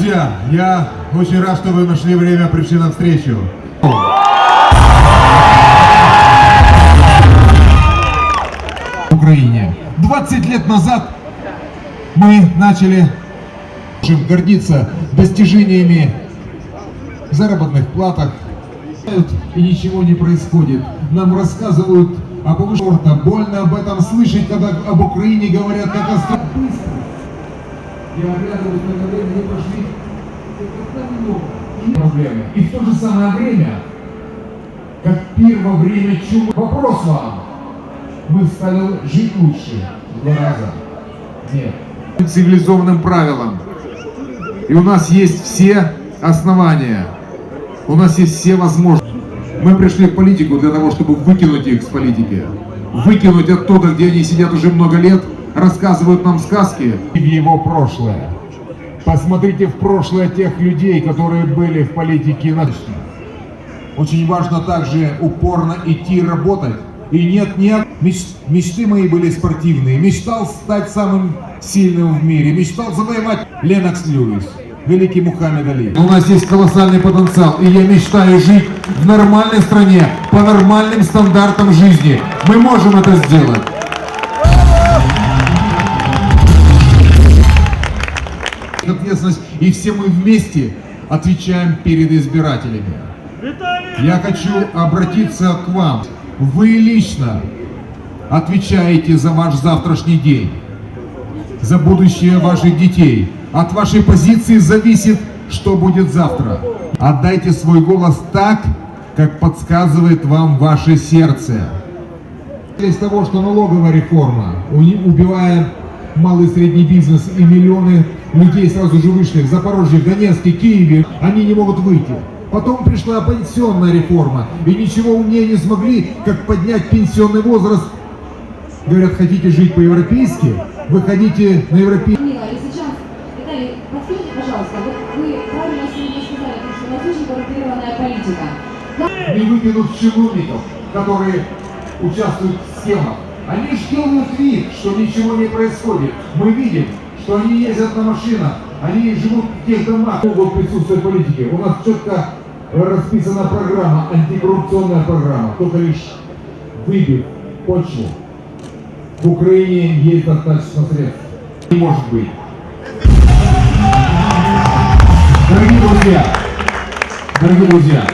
Я очень рад, что вы нашли время, пришли на встречу. Украине. 20 лет назад мы начали гордиться достижениями в заработных платах. И ничего не происходит. Нам рассказывают о повышении спорта. Больно об этом слышать, когда об Украине говорят как о стране. Я оглядываюсь на это время, мы прошли минуту. И проблемы. И в то же самое время, как первое время чумы. Вопрос вам. Мы стали жить лучше в два раза. Нет. Цивилизованным правилам. И у нас есть все основания. У нас есть все возможности. Мы пришли в политику для того, чтобы выкинуть их с политики. Выкинуть оттуда, где они сидят уже много лет, рассказывают нам сказки. В его прошлое. Посмотрите в прошлое тех людей, которые были в политике. Очень важно также упорно идти работать. И нет, нет, меч- мечты мои были спортивные. Мечтал стать самым сильным в мире. Мечтал завоевать Ленокс Льюис, великий Мухаммед Али. У нас есть колоссальный потенциал, и я мечтаю жить в нормальной стране, по нормальным стандартам жизни. Мы можем это сделать. Ответственность, и все мы вместе отвечаем перед избирателями. Я хочу обратиться к вам. Вы лично отвечаете за ваш завтрашний день, за будущее ваших детей. От вашей позиции зависит, что будет завтра. Отдайте свой голос так, как подсказывает вам ваше сердце. Из того, что налоговая реформа, убивая малый и средний бизнес и миллионы людей сразу же вышли в Запорожье, в Донецке, Киеве, они не могут выйти. Потом пришла пенсионная реформа, и ничего умнее не смогли, как поднять пенсионный возраст. Говорят, хотите жить по-европейски, выходите на европейский. И сейчас, Виталий, подскажите, пожалуйста, вот вы правильно сегодня сказали, что у нас очень коррумпированная политика. не выкинут чиновников, которые участвуют в схемах. Они делают вид, что ничего не происходит. Мы видим, что они ездят на машинах, они живут в тех домах, могут присутствовать политики. У нас четко расписана программа, антикоррупционная программа. Только лишь выбив почву. В Украине есть достаточно средств. Не может быть. Дорогие друзья, дорогие друзья,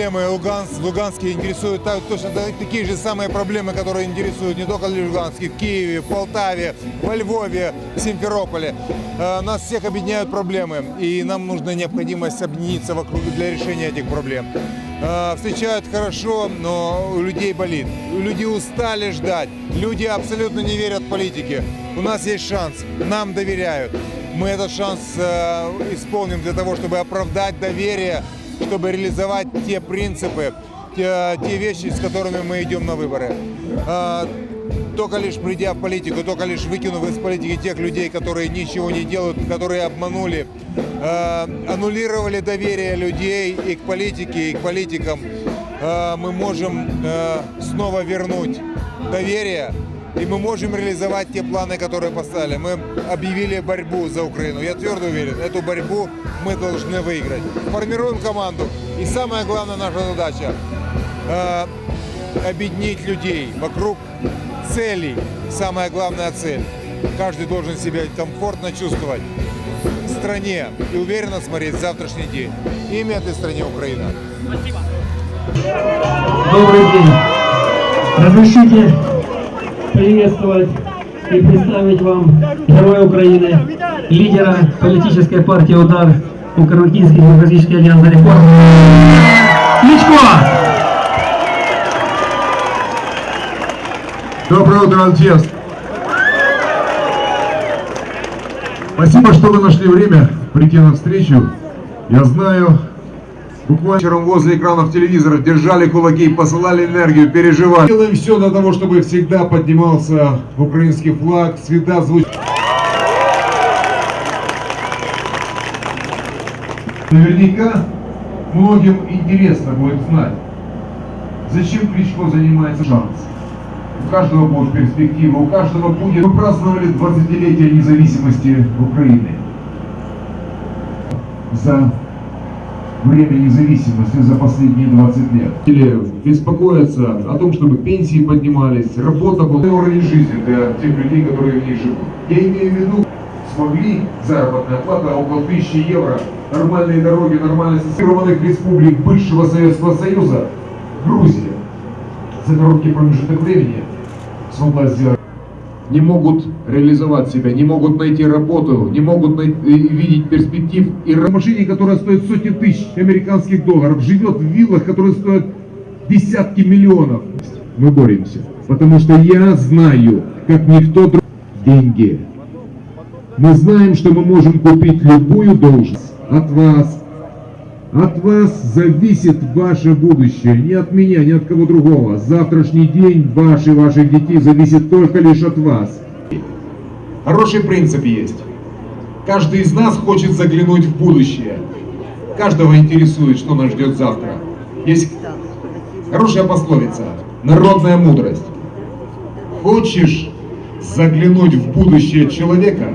проблемы Луганск, в Луганске интересуют та- точно та- такие же самые проблемы, которые интересуют не только Луганске, в Киеве, в Полтаве, во Львове, в Симферополе. Э, Нас всех объединяют проблемы, и нам нужна необходимость объединиться вокруг для решения этих проблем. Э, Встречают хорошо, но у людей болит. Люди устали ждать. Люди абсолютно не верят политике. У нас есть шанс, нам доверяют. Мы этот шанс э, исполним для того, чтобы оправдать доверие чтобы реализовать те принципы, те, те вещи, с которыми мы идем на выборы. А, Только лишь придя в политику, только лишь выкинув из политики тех людей, которые ничего не делают, которые обманули, э, аннулировали доверие людей и к политике, и к политикам, э, мы можем снова вернуть доверие И мы можем реализовать те планы, которые поставили. Мы объявили борьбу за Украину. Я твердо уверен, эту борьбу мы должны выиграть. Формируем команду. И самая главная наша задача э, объединить людей вокруг целей. Самая главная цель. Каждый должен себя комфортно чувствовать в стране и уверенно смотреть завтрашний день. Имя этой стране Украина. Добрый день. Разрешите приветствовать и представить вам Героя Украины, лидера политической партии «Удар», Украинский демократический альянс за реформу. Кличко! Доброе утро, Антест! Спасибо, что вы нашли время прийти на встречу. Я знаю, вечером возле экранов телевизоров держали кулаки, посылали энергию, переживали. Делаем все для того, чтобы всегда поднимался украинский флаг, всегда звучал. Наверняка многим интересно будет знать, зачем Кличко занимается шанс. У каждого будет перспектива, у каждого будет... Мы праздновали 20-летие независимости Украины. За время независимости за последние 20 лет. Или беспокоятся о том, чтобы пенсии поднимались, работа была уровень жизни для тех людей, которые в ней живут. Я имею в виду, смогли заработная плата около 1000 евро, нормальные дороги, нормальные социализированных республик бывшего Советского Союза, Грузия за короткий промежуток времени смогла сделать. Не могут реализовать себя, не могут найти работу, не могут най- э, видеть перспектив. И машине, которая стоит сотни тысяч американских долларов, живет в виллах, которые стоят десятки миллионов. Мы боремся, потому что я знаю, как никто другой, деньги. Мы знаем, что мы можем купить любую должность от вас, от вас зависит ваше будущее, не от меня, не от кого другого. Завтрашний день ваш и ваших детей зависит только лишь от вас. Хороший принцип есть. Каждый из нас хочет заглянуть в будущее. Каждого интересует, что нас ждет завтра. Есть хорошая пословица, народная мудрость. Хочешь заглянуть в будущее человека?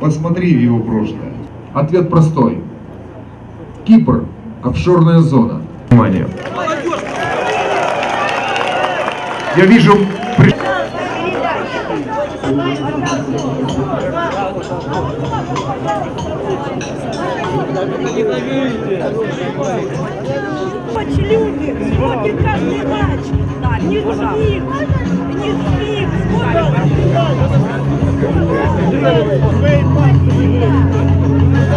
Посмотри в его прошлое. Ответ простой. Кипр – офшорная зона. Внимание. Я вижу... люди, смотрят каждый матч. Да, не спим, не спим, смотрим.